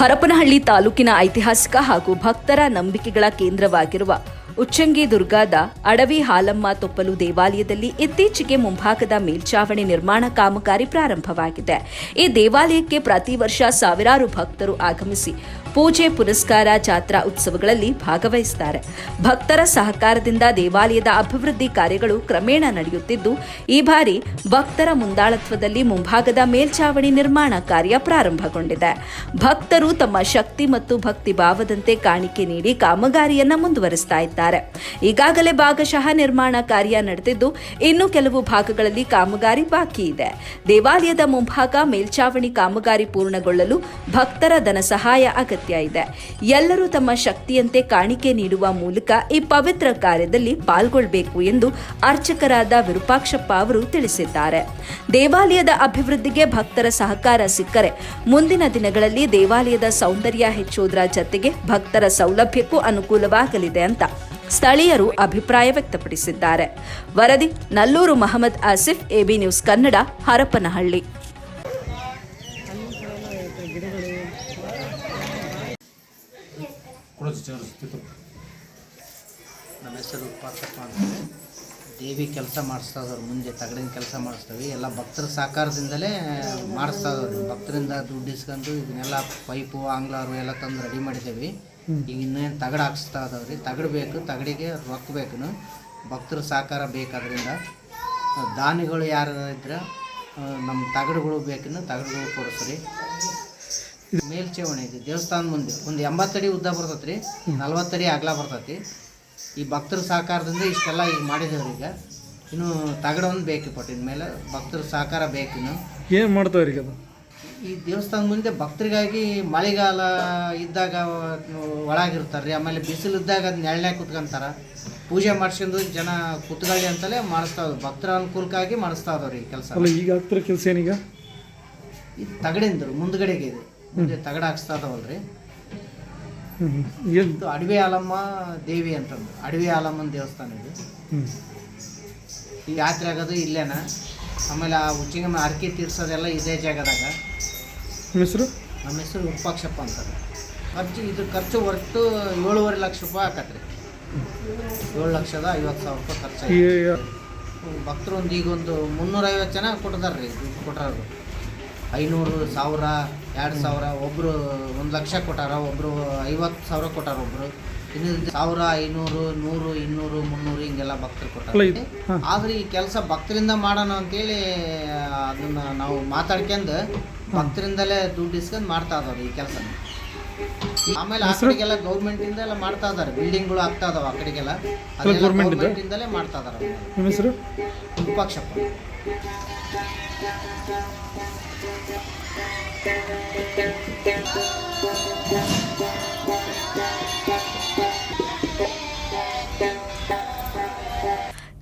ಹರಪನಹಳ್ಳಿ ತಾಲೂಕಿನ ಐತಿಹಾಸಿಕ ಹಾಗೂ ಭಕ್ತರ ನಂಬಿಕೆಗಳ ಕೇಂದ್ರವಾಗಿರುವ ಉಚ್ಚಂಗಿ ದುರ್ಗಾದ ಅಡವಿ ಹಾಲಮ್ಮ ತೊಪ್ಪಲು ದೇವಾಲಯದಲ್ಲಿ ಇತ್ತೀಚೆಗೆ ಮುಂಭಾಗದ ಮೇಲ್ಚಾವಣಿ ನಿರ್ಮಾಣ ಕಾಮಗಾರಿ ಪ್ರಾರಂಭವಾಗಿದೆ. ಈ ದೇವಾಲಯಕ್ಕೆ ಪ್ರತಿ ವರ್ಷ ಸಾವಿರಾರು ಭಕ್ತರು ಆಗಮಿಸಿ ಪೂಜೆ ಪುರಸ್ಕಾರ ಜಾತ್ರಾ ಉತ್ಸವಗಳಲ್ಲಿ ಭಾಗವಹಿಸುತ್ತಾರೆ ಭಕ್ತರ ಸಹಕಾರದಿಂದ ದೇವಾಲಯದ ಅಭಿವೃದ್ಧಿ ಕಾರ್ಯಗಳು ಕ್ರಮೇಣ ನಡೆಯುತ್ತಿದ್ದು, ಈ ಬಾರಿ ಭಕ್ತರ ಮುಂದಾಳತ್ವದಲ್ಲಿ ಮುಂಭಾಗದ ಮೇಲ್ಚಾವಣಿ ನಿರ್ಮಾಣ ಕಾರ್ಯ ಪ್ರಾರಂಭಗೊಂಡಿದೆ. ಭಕ್ತರು ತಮ್ಮ ಶಕ್ತಿ ಮತ್ತು ಭಕ್ತಿ ಭಾವದಂತೆ ಕಾಣಿಕೆ ನೀಡಿ ಕಾಮಗಾರಿಯನ್ನು ಮುಂದುವರಿಸ್ತಾ ಇದ್ದಾರೆ. ಈಗಾಗಲೇ ಭಾಗಶಃ ನಿರ್ಮಾಣ ಕಾರ್ಯ ನಡೆದಿದ್ದು, ಇನ್ನು ಕೆಲವು ಭಾಗಗಳಲ್ಲಿ ಕಾಮಗಾರಿ ಬಾಕಿ ಇದೆ. ದೇವಾಲಯದ ಮುಂಭಾಗ ಮೇಲ್ಚಾವಣಿ ಕಾಮಗಾರಿ ಪೂರ್ಣಗೊಳ್ಳಲು ಭಕ್ತರ ಧನ ಸಹಾಯ ಅಗತ್ಯ. ಇದೆ. ಎಲ್ಲರೂ ತಮ್ಮ ಶಕ್ತಿಯಂತೆ ಕಾಣಿಕೆ ನೀಡುವ ಮೂಲಕ ಈ ಪವಿತ್ರ ಕಾರ್ಯದಲ್ಲಿ ಪಾಲ್ಗೊಳ್ಳಬೇಕು ಎಂದು ಅರ್ಚಕರಾದ ವಿರೂಪಾಕ್ಷಪ್ಪ ಅವರು ತಿಳಿಸಿದ್ದಾರೆ. ದೇವಾಲಯದ ಅಭಿವೃದ್ಧಿಗೆ ಭಕ್ತರ ಸಹಕಾರ ಸಿಕ್ಕರೆ ಮುಂದಿನ ದಿನಗಳಲ್ಲಿ ದೇವಾಲಯದ ಸೌಂದರ್ಯ ಹೆಚ್ಚುವುದರ ಜತೆಗೆ ಭಕ್ತರ ಸೌಲಭ್ಯಕ್ಕೂ ಅನುಕೂಲವಾಗಲಿದೆ ಅಂತ ಸ್ಥಳೀಯರು ಅಭಿಪ್ರಾಯ ವ್ಯಕ್ತಪಡಿಸಿದ್ದಾರೆ. ವರದಿ, ನಲ್ಲೂರು ಮಹಮ್ಮದ್ ಆಸಿಫ್, ಎಬಿ ನ್ಯೂಸ್ ಕನ್ನಡ, ಹರಪನಹಳ್ಳಿ. ನಮ್ಮ ಹೆಸರು ಉಪಾಸಪ್ಪ ಅಂತ. ದೇವಿ ಕೆಲಸ ಮಾಡಿಸ್ತಾ ಮುಂದೆ ತಗಡಿನ ಕೆಲಸ ಮಾಡಿಸ್ತೀವಿ. ಎಲ್ಲ ಭಕ್ತರ ಸಹಕಾರದಿಂದಲೇ ಮಾಡಿಸ್ತಾ ಭಕ್ತರಿಂದ ದುಡ್ಡು ಇಸ್ಕೊಂಡು ಇದನ್ನೆಲ್ಲ ಪೈಪು, ಆಂಗ್ಲಾರು ಎಲ್ಲ ತಂದು ರೆಡಿ ಮಾಡಿದ್ದೇವೆ. ಈಗ ಇನ್ನೇನು ತಗಡು ಹಾಕ್ಸ್ತಾ ಇದಾವ್ರಿ ತಗಡು ಬೇಕು, ತಗಡಿಗೆ ರೊಕ್ಕ ಬೇಕು ಭಕ್ತರ ಸಹಕಾರ ಬೇಕಾದ್ರಿಂದ. ದಾನಿಗಳು ಯಾರು ಇದ್ರೆ ನಮ್ಮ ತಗಡುಗಳು ಬೇಕಿನ್ನು ತಗಡುಗಳು ಕೊಡಿಸ್ರಿ. ಮೇಲ್ಛಾವಣಿ ಇದೆ ದೇವಸ್ಥಾನ ಮುಂದೆ. ಒಂದು ಎಂಬತ್ತಡಿ ಉದ್ದ ಬರ್ತೈತೆ ರೀ ನಲ್ವತ್ತಡಿ ಅಗಲ ಬರ್ತೈತಿ ಈ ಭಕ್ತರ ಸಹಕಾರದಿಂದ ಇಷ್ಟೆಲ್ಲ ಈಗ ಮಾಡಿದೇವ್ರಿ ಈಗ. ಇನ್ನು ತಗಡ ಒಂದು ಬೇಕು ಪಟ್ಟಿದ ಮೇಲೆ ಭಕ್ತರ ಸಹಕಾರ ಬೇಕಿನ್ನು ಏನು ಮಾಡ್ತಾವ್ರಿ ಅದು? ಈ ದೇವಸ್ಥಾನ ಮುಂದೆ ಭಕ್ತರಿಗಾಗಿ ಮಳೆಗಾಲ ಇದ್ದಾಗ ಒಳಗಿರ್ತಾರ್ರಿ ಆಮೇಲೆ ಬಿಸಿಲು ಇದ್ದಾಗ ಅದು ನೆಳ್ಳೆ ಕುತ್ಕೊಂತಾರ. ಪೂಜೆ ಮಾಡ್ಸ್ಕೊಂಡು ಜನ ಕುತ್ಕೊಳ್ಳಿ ಅಂತಲೇ ಮಾಡಿಸ್ತಾವ್ ಭಕ್ತರ ಅನುಕೂಲಕ್ಕಾಗಿ ಮಾಡಿಸ್ತಾ ಇದಾವ್ರಿ ಈ ಕೆಲಸ. ಈಗ ಆಗ್ತಿರೋ ಕೆಲಸ ಏನೀಗ ಇದು ತಗಡಿಂದರು ಮುಂದ್ಗಡೆಗೆ ಇದೆ. ಮುಂದೆ ತಗಡ ಹಾಕ್ಸ್ತಾ ಇದಾವಲ್ರಿ ಇದು ಅಡವಿ ಆಲಮ್ಮ ದೇವಿ ಅಂತಂದು. ಅಡವಿ ಆಲಮ್ಮನ ದೇವಸ್ಥಾನ ಇದು. ಈ ಯಾತ್ರೆ ಆಗೋದು ಇಲ್ಲೇನ? ಆಮೇಲೆ ಆ ಉಚ್ಚಿಗಮ್ಮ ಅರ್ಕೆ ತೀರ್ಸೋದೆಲ್ಲ ಇದೇ ಜಾಗದಾಗ. ನಿಮ್ಮ ಹೆಸರು? ನಮ್ಮ ಹೆಸರು ಉಪಾಕ್ಷಪ್ಪ ಅಂತಾರೆ. ಖರ್ಚು ಇದು ಖರ್ಚು ಒಟ್ಟು ಏಳುವರೆ ಲಕ್ಷ ರೂಪಾಯಿ ಆಕತ್ರಿ. ಏಳು ಲಕ್ಷದ ಐವತ್ತು ಸಾವಿರ ರೂಪಾಯಿ ಖರ್ಚು ಭಕ್ತರು ಒಂದು ಈಗ ಒಂದು ಮುನ್ನೂರೈವತ್ತು ಜನ ಕೊಟ್ಟಿದ್ದಾರೆ ರೀ ದುಡ್ಡು ಕೊಟ್ಟಾರು ಐನೂರು ಸಾವಿರ ಎರಡು ಸಾವಿರ ಒಬ್ಬರು ಒಂದು ಲಕ್ಷ ಕೊಟ್ಟಾರ ಒಬ್ಬರು ಐವತ್ತು ಸಾವಿರ ಕೊಟ್ಟಾರ ಒಬ್ಬರು ಇನ್ನು ಸಾವಿರ ಐನೂರು ನೂರು ಇನ್ನೂರು ಮುನ್ನೂರು ಹಿಂಗೆಲ್ಲ ಭಕ್ತರು ಕೊಟ್ಟಾರ. ಆದ್ರೆ ಈ ಕೆಲಸ ಭಕ್ತರಿಂದ ಮಾಡೋಣ ಅಂತೇಳಿ ಅದನ್ನ ನಾವು ಮಾತಾಡ್ಕೊಂಡು ಭಕ್ತರಿಂದಲೇ ದುಡ್ಡು ಇಸ್ಕೊಂಡು ಮಾಡ್ತಾ ಇದಾರೆ ಈ ಕೆಲಸ ಆಮೇಲೆ ಆ ಕಡೆಗೆಲ್ಲ ಗೌರ್ಮೆಂಟಿಂದ ಎಲ್ಲ ಮಾಡ್ತಾ ಇದಾರೆ ಬಿಲ್ಡಿಂಗ್ಗಳು ಆಗ್ತಾ ಇದಾವೆ ಆ ಕಡೆಗೆಲ್ಲ. ಅದೆಲ್ಲ ಇಂದಲೇ ಇಂದ? ಮಾಡ್ತಾ ಇದಾರೆ ನಿಮ್ಮ ಹೆಸರು? ವಿಪಕ್ಷಪ್ಪ